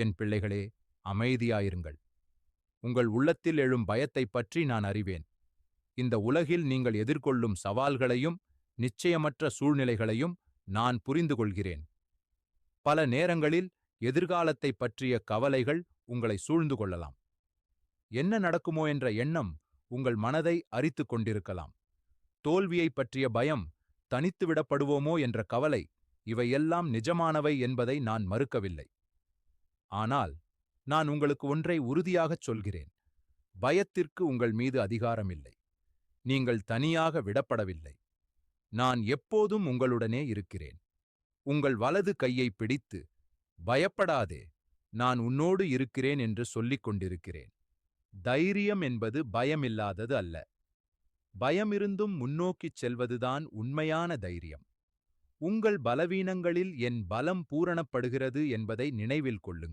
என் பிள்ளைகளே அமைதியாயிருங்கள். உங்கள் உள்ளத்தில் எழும் பயத்தைப் பற்றி நான் அறிவேன். இந்த உலகில் நீங்கள் எதிர்கொள்ளும் சவால்களையும் நிச்சயமற்ற சூழ்நிலைகளையும் நான் புரிந்து கொள்கிறேன் பல நேரங்களில் எதிர்காலத்தைப் பற்றிய கவலைகள் உங்களை சூழ்ந்து கொள்ளலாம். என்ன நடக்குமோ என்ற எண்ணம் உங்கள் மனதை அரித்துக் கொண்டிருக்கலாம். தோல்வியைப் பற்றிய பயம் தனித்துவிடப்படுவோமோ என்ற கவலை இவையெல்லாம் நிஜமானவை என்பதை நான் மறுக்கவில்லை. ஆனால் நான் உங்களுக்கு ஒன்றை உறுதியாகச் சொல்கிறேன். பயத்திற்கு உங்கள் மீது அதிகாரமில்லை. நீங்கள் தனியாக விடப்படவில்லை. நான் எப்போதும் உங்களுடனே இருக்கிறேன். உங்கள் வலது கையை பிடித்து பயப்படாதே நான் உன்னோடு இருக்கிறேன் என்று சொல்லிக் கொண்டிருக்கிறேன். தைரியம் என்பது பயமில்லாதது அல்ல. பயமிருந்தும் முன்னோக்கிச் செல்வதுதான் உண்மையான தைரியம். உங்கள் பலவீனங்களில் என் பலம் பூரணப்படுகிறது என்பதை நினைவில் கொள்ளுங்கள்.